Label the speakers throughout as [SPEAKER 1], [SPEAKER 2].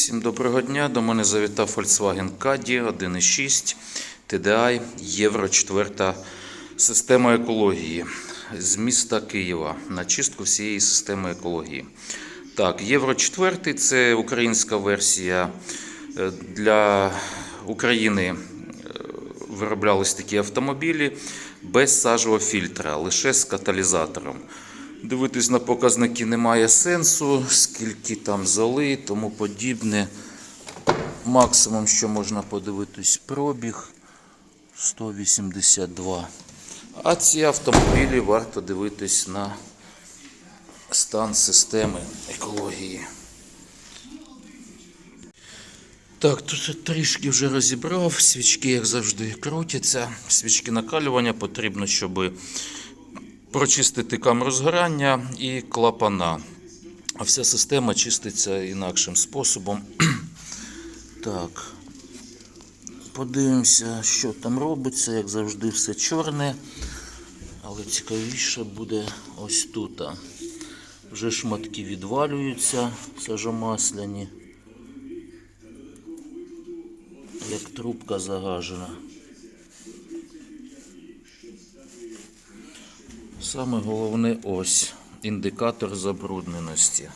[SPEAKER 1] Всім доброго дня. До мене завітав Volkswagen Caddy 1.6 TDI Євро 4 система екології з міста Києва на чистку всієї системи екології. Так, Євро 4 це українська версія Е, для України. е, Вироблялись такі автомобілі без сажового фільтра, лише з каталізатором. Дивитись на показники немає сенсу, скільки там золи і тому подібне. Максимум, що можна подивитись, пробіг 182. А ці автомобілі варто дивитись на стан системи екології. Так, тут трішки вже розібрав. Свічки, як завжди, крутяться. Свічки накалювання потрібно, щоб прочистити камеру згорання і клапана. А вся система чиститься інакшим способом. Так. Подивимося, що там робиться. Як завжди, все чорне. Але цікавіше буде ось тут. Вже шматки відвалюються, сажомасляні. Як трубка загажена. Саме головне ось індикатор забрудненості.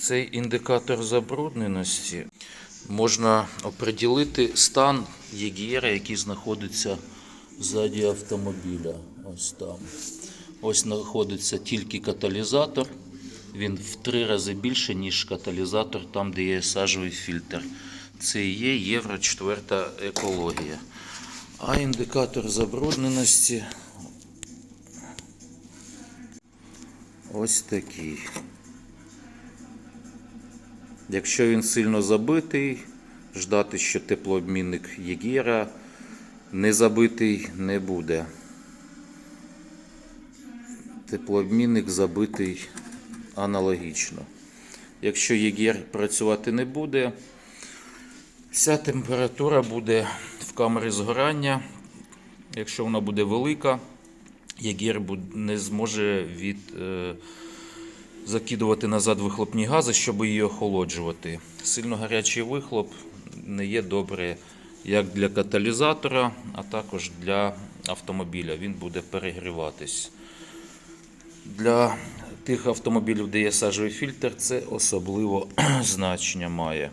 [SPEAKER 1] Цей індикатор забрудненості можна оприділити стан єгієра, який знаходиться ззаді автомобіля. Ось там. Ось знаходиться тільки каталізатор. Він в три рази більше, ніж каталізатор там, де є сажовий фільтр. Це і є Євро 4 екологія. А індикатор забрудненості ось такий. Якщо він сильно забитий, ждати, що теплообмінник Єгіра не забитий не буде. Теплообмінник забитий аналогічно. Якщо Єгір працювати не буде, вся температура буде в камері згорання. Якщо вона буде велика, Єгір не зможе від, е, закидувати назад вихлопні гази, щоб її охолоджувати. Сильно гарячий вихлоп не є добре як для каталізатора, а також для автомобіля. Він буде перегріватись. Для тих автомобілів, де є сажовий фільтр, це особливо значення має.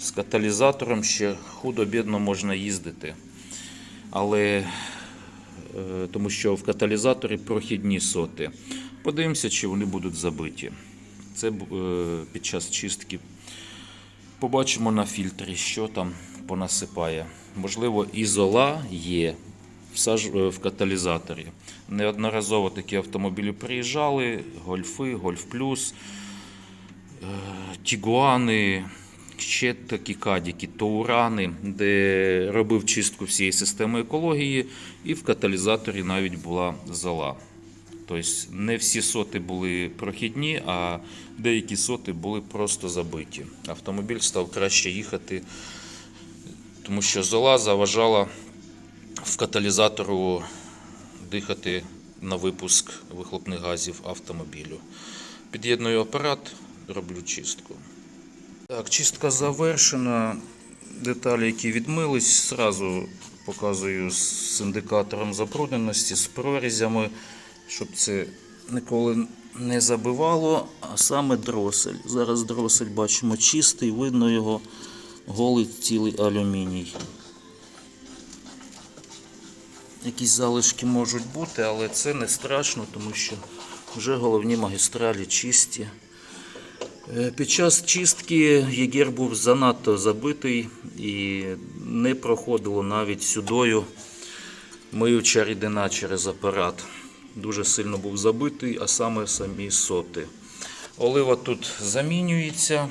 [SPEAKER 1] З каталізатором ще худо-бідно можна їздити. Але тому що в каталізаторі прохідні соти. Подивимося, чи вони будуть забиті. Це е, під час чистки побачимо на фільтрі, що там понасипає. Можливо, ізола є в, саж... е, в каталізаторі. Неодноразово такі автомобілі приїжджали: Гольфи, Гольф Плюс, е, Тігуани, ще такі кадіки, Тоурани, де робив чистку всієї системи екології, і в каталізаторі навіть була зола. Тобто не всі соти були прохідні, а деякі соти були просто забиті. Автомобіль став краще їхати, тому що зола заважала в каталізатору дихати на випуск вихлопних газів автомобілю. Під'єдную апарат, роблю чистку. Так, чистка завершена. Деталі, які відмились, зразу показую з індикатором забрудненості, з прорізями, щоб це ніколи не забивало, а саме дросель. Зараз дросель бачимо чистий, видно його голий цілий алюміній. Якісь залишки можуть бути, але це не страшно, тому що вже головні магістралі чисті. Е, Під час чистки Єгер був занадто забитий і не проходило навіть сюдою миюча рідина через апарат. Дуже сильно був забитий, а саме самі соти. Олива тут замінюється,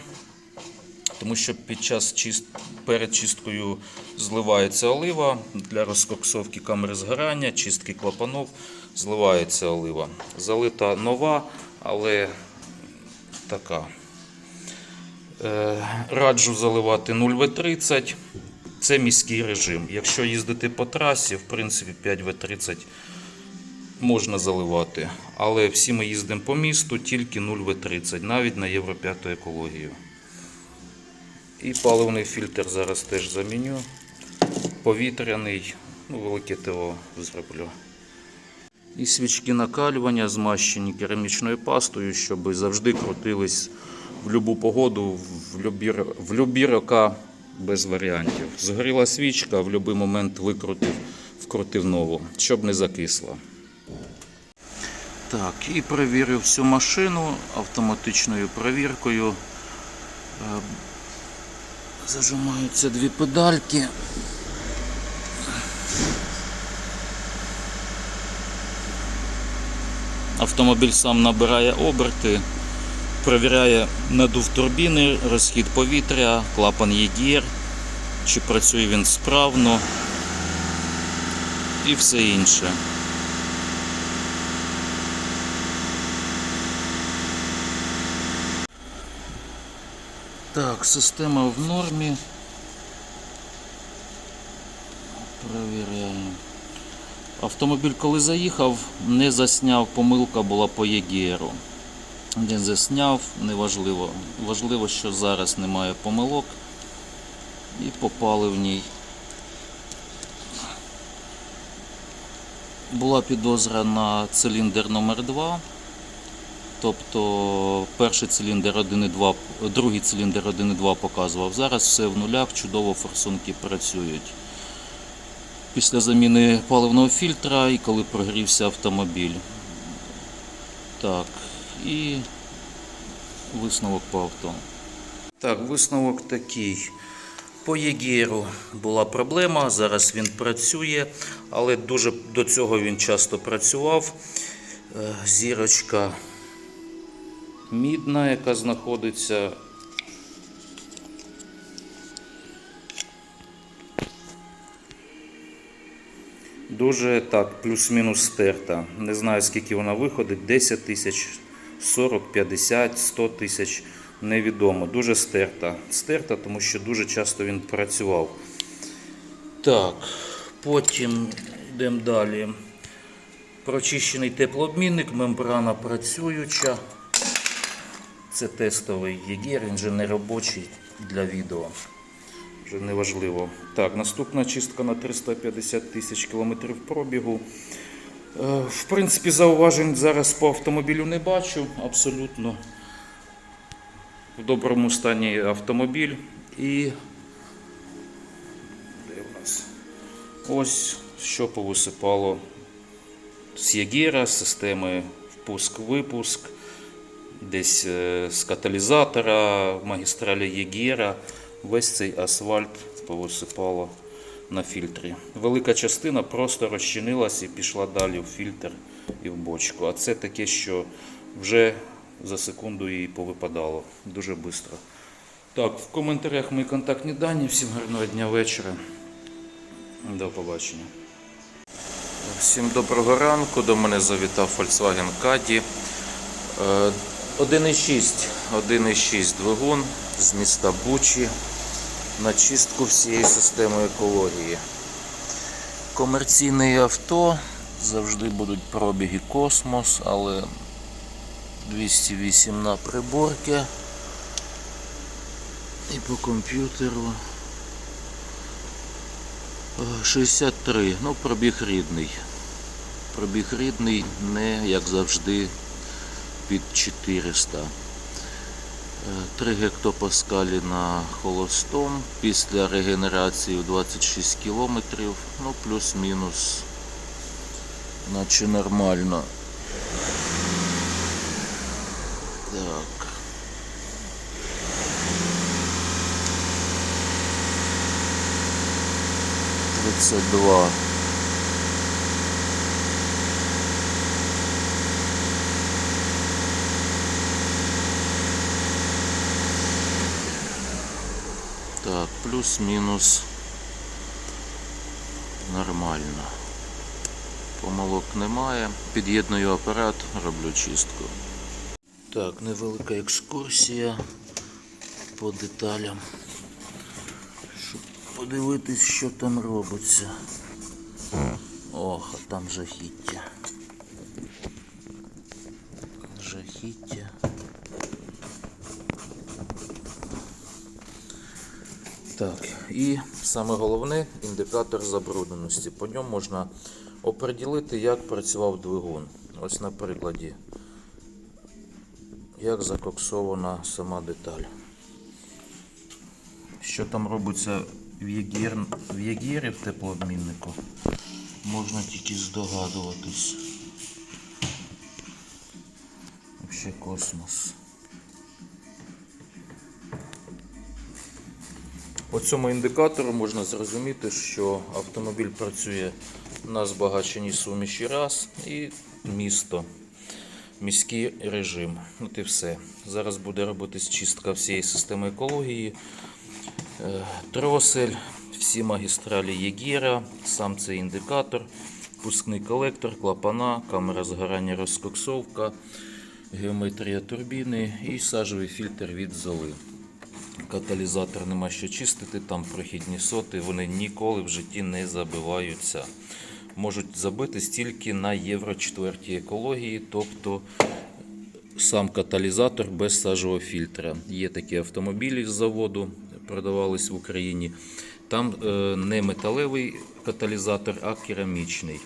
[SPEAKER 1] тому що під час чист... перед чисткою зливається олива для розкоксовки камери згорання, чистки клапанов зливається олива. Залита нова, але така. Е, Раджу заливати 0В30. Це міський режим. Якщо їздити по трасі, в принципі 5В30 можна заливати. Але всі ми їздимо по місту тільки 0В30, навіть на Євро 5 екологію. І паливний фільтр зараз теж заміню. Повітряний, ну, велике ТО зроблю. І свічки накалювання змащені керамічною пастою, щоб завжди крутились в будь-яку погоду, в любі, роки без варіантів. Згоріла свічка, в будь-який момент викрутив, вкрутив нову, щоб не закисла. Так, і перевірив всю машину автоматичною перевіркою. Е, Зажимаються дві педальки. Автомобіль сам набирає оберти, перевіряє надув турбіни, розхід повітря, клапан ЄГР, чи працює він справно і все інше. Так, система в нормі. Перевіряємо. Автомобіль, коли заїхав, не засняв, помилка була по ЄГРу. Не засняв, неважливо. Важливо, що зараз немає помилок. І по паливній. Була підозра на циліндр номер 2 Тобто перший циліндр 1,2, другий циліндр 1,2 показував. Зараз все в нулях, чудово форсунки працюють. Після заміни паливного фільтра і коли прогрівся автомобіль. Так, і висновок по авто. Так, висновок такий. По ЄГРу була проблема, зараз він працює, але дуже до цього він часто працював. Е, Зірочка мідна, яка знаходиться. Дуже так, плюс-мінус стерта. Не знаю, скільки вона виходить, 10 тисяч, 40, 50, 100 тисяч. Невідомо. Дуже стерта. Стерта, тому що дуже часто він працював. Так, потім йдемо далі. Прочищений теплообмінник, мембрана працююча. Це тестовий ЄГР, він же не робочий для відео. Вже неважливо. Так, наступна чистка на 350 тисяч кілометрів пробігу. Е, В принципі, зауважень зараз по автомобілю не бачу. Абсолютно в доброму стані автомобіль. І де у нас? Ось що повисипало з Ягера, з системи впуск-випуск, десь е, з каталізатора, магістралі Єгера. Весь цей асфальт повисипало на фільтрі. Велика частина просто розчинилась і пішла далі в фільтр і в бочку. А це таке, що вже за секунду її повипадало дуже швидко. Так, в коментарях мої контактні дані. Всім гарного дня вечора. До побачення. Всім доброго ранку. До мене завітав Volkswagen Caddy. Е, 1,6 1,6 двигун з міста Бучі на чистку всієї системи екології. Комерційне авто завжди будуть пробіги космос, але 208 на приборки і по комп'ютеру. Е, 63, ну пробіг рідний. Пробіг рідний, не як завжди під 400. 3 гектопаскалі на холостом після регенерації в 26 км, ну плюс-мінус, наче нормально. Так. Тридцять два. Так, плюс-мінус нормально. Помилок немає. Під'єдную апарат, роблю чистку. Так, невелика екскурсія по деталям. Щоб подивитись, що там робиться. Ох, а там жахіття. жахіття. Так, і саме головне індикатор забрудненості. По ньому можна оприділити, як працював двигун. Ось на прикладі, як закоксована сама деталь. Що там робиться в, єгір... в єгірі в теплообміннику, можна тільки здогадуватись. Вообще космос. По цьому індикатору можна зрозуміти, що автомобіль працює на збагаченій суміші раз і місто, міський режим. От і все. Зараз буде робитись чистка всієї системи екології, Е, тросель, всі магістралі Єгіра, сам цей індикатор, пускний колектор, клапана, камера згорання розкоксовка, геометрія турбіни і сажовий фільтр від золи. Каталізатор нема що чистити, там прохідні соти, вони ніколи в житті не забиваються. Можуть забитись тільки на Євро 4 екології, тобто сам каталізатор без сажового фільтра. Є такі автомобілі з заводу, продавались в Україні. Там е, не металевий каталізатор, а керамічний.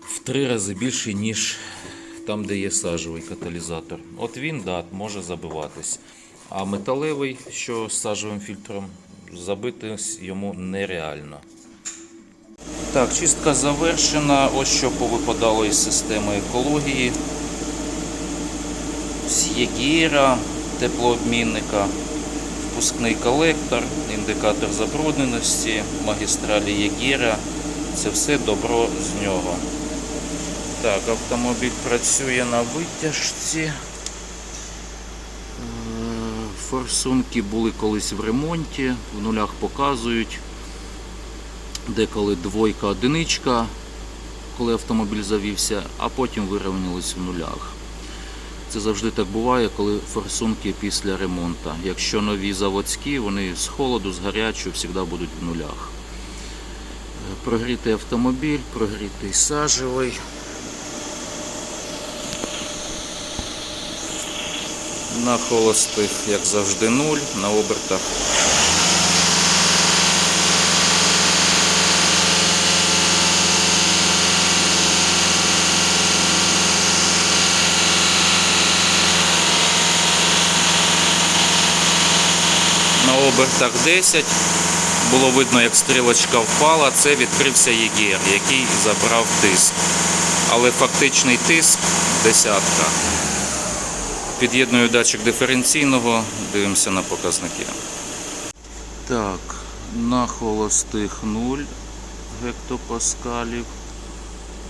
[SPEAKER 1] В три рази більший, ніж там, де є сажовий каталізатор. От він да, може забиватись. А металевий, що з сажовим фільтром, забити йому нереально. Так, чистка завершена. Ось що повипадало із системи екології. З Єгіра, теплообмінника, впускний колектор, індикатор забрудненості, магістралі Єгіра. Це все добро з нього. Так, автомобіль працює на витяжці. Форсунки були колись в ремонті, в нулях показують. Деколи двойка, одиничка, коли автомобіль завівся, а потім вирівнялись в нулях. Це завжди так буває, коли форсунки після ремонту. Якщо нові заводські, вони з холоду, з гарячого завжди будуть в нулях. Прогрітий автомобіль, прогрітий сажевий. На холостих, як завжди, нуль, на обертах. На обертах 10. Було видно, як стрілочка впала. Це відкрився ЄГР, який забрав тиск. Але фактичний тиск десятка. Під'єдную датчик диференційного, дивимося на показники. Так, на холостих 0 гектопаскалів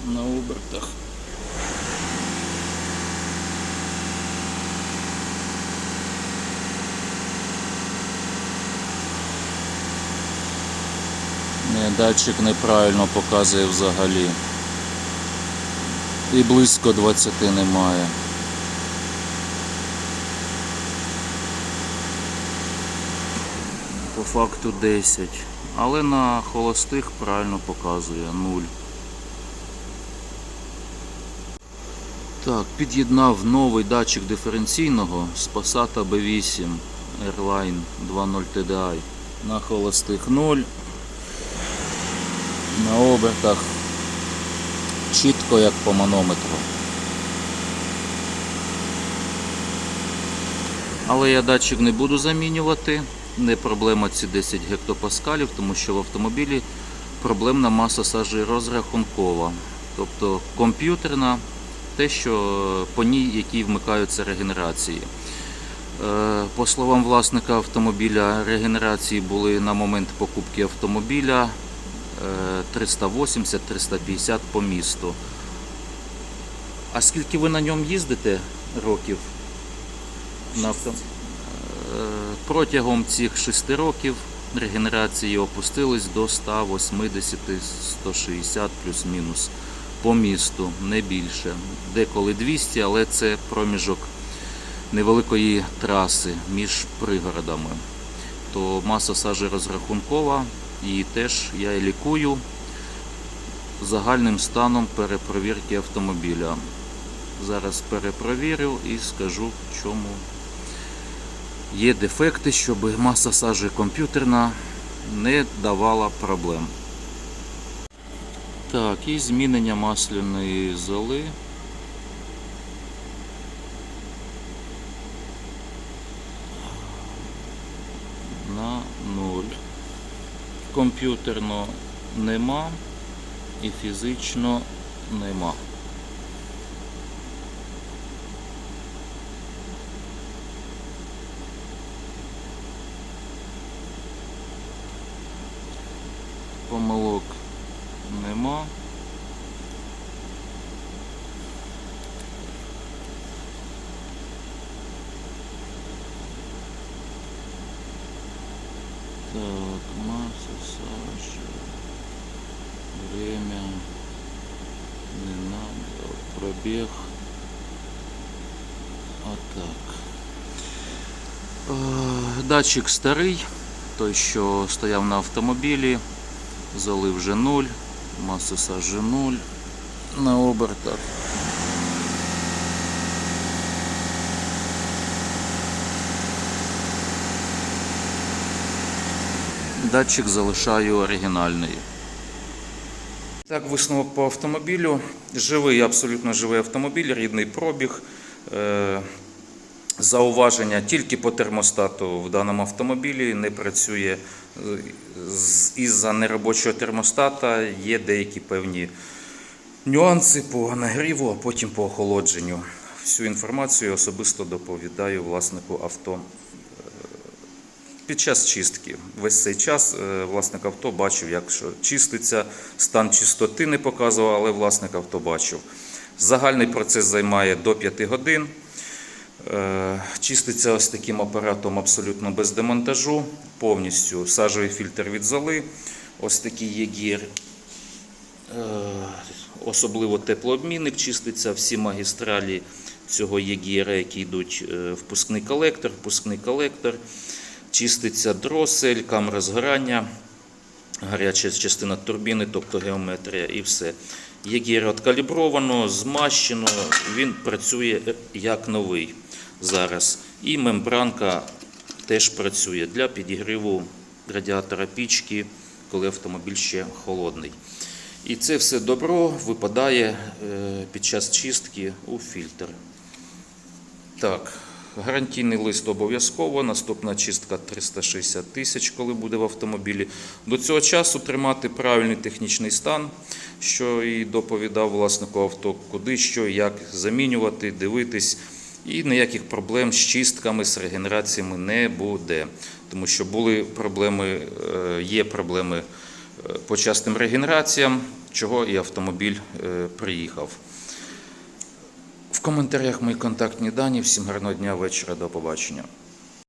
[SPEAKER 1] на обертах. Ні, датчик неправильно показує взагалі. І близько 20 немає. Факту 10. Але на холостих правильно показує 0. Так, під'єднав новий датчик диференційного з Passat B8 Airline 2.0 TDI. На холостих 0. На обертах чітко як по манометру. Але я датчик не буду замінювати. Не проблема ці 10 гектопаскалів, тому що в автомобілі проблемна маса сажі розрахункова. Тобто комп'ютерна, те, що по ній, які вмикаються регенерації. Е, По словам власника автомобіля, регенерації були на момент покупки автомобіля е, 380-350 по місту. А скільки ви на ньому їздите років? На авто... Е, Протягом цих 6 років регенерації опустились до 180-160 плюс-мінус по місту, не більше. Деколи 200, але це проміжок невеликої траси між пригородами. То маса сажі розрахункова, і теж я лікую загальним станом перепровірки автомобіля. Зараз перепровірю і скажу, в чому є дефекти, щоб маса сажі комп'ютерна не давала проблем. Так, і змінення масляної золи. На 0. Комп'ютерно нема і фізично нема. Помилок нема. Так, масса, Саша. Время. Не надо. Пробег. А так. Е, Датчик старий, той, що стояв на автомобілі. Золи вже 0, маса сажі 0 на обертах. Датчик залишаю оригінальний. Так, висновок по автомобілю. Живий, абсолютно живий автомобіль, рідний пробіг. Зауваження тільки по термостату в даному автомобілі не працює е, із-за неробочого термостата. Є деякі певні нюанси по нагріву, а потім по охолодженню. Всю інформацію особисто доповідаю власнику авто. Е, Під час чистки. Весь цей час е, власник авто бачив, як що чиститься, стан чистоти не показував, але власник авто бачив. Загальний процес займає до 5 годин. Е, Чиститься ось таким апаратом абсолютно без демонтажу, повністю сажовий фільтр від золи, ось такий єгір, Е, особливо теплообмінник чиститься, всі магістралі цього єгіра, які йдуть е, впускний колектор, впускний колектор, чиститься дросель, камера згорання, гаряча частина турбіни, тобто геометрія і все. Єгір откалібровано, змащено, він працює як новий зараз. І мембранка теж працює для підігріву радіатора пічки, коли автомобіль ще холодний. І це все добро випадає е, під час чистки у фільтр. Так, гарантійний лист обов'язково. Наступна чистка 360 тисяч, коли буде в автомобілі. До цього часу тримати правильний технічний стан, що і доповідав власнику авто, куди що, як замінювати, дивитись. І ніяких проблем з чистками, з регенераціями не буде. Тому що були проблеми, е, є проблеми е, по частим регенераціям, чого і автомобіль е, приїхав. В коментарях мої контактні дані. Всім гарного дня, вечора, до побачення.